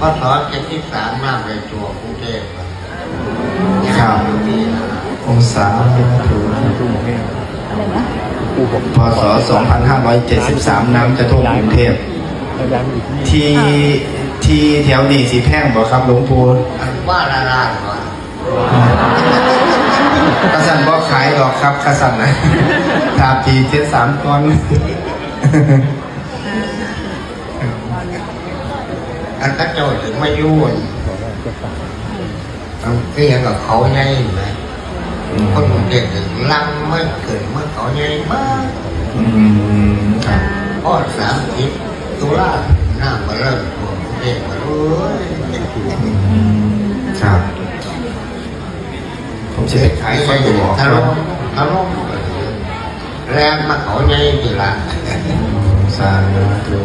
พศเจ็ดสิบสามน้ำในตัวกรุงเทพครับที่นะองศาถูกอะไรนะพศ 2573 น้ำจะท่วมกรุงเทพที่ที่แถวนี้สีแพงบ่ครับหลวงปู่อันว่าละลายว่ากระสันบ่ขายดอกครับกระสันนะทาปีเจ็ดสามก้อน อันก็โจทย์ถึงไม่ยุ่นมันเกี่ยงกับเขาไงไหมคนกรุงเทพถึงลังไม่เกิดเมื่อเขาไงมากอืมครับพอสามสิบตุลาหน้ามาเริ่มตัวกรุงเทพมาเลยครับ ผมจะไปขายไฟดูออกทะคลุรับทะลุแรงมาเขาไงจีละสาธุ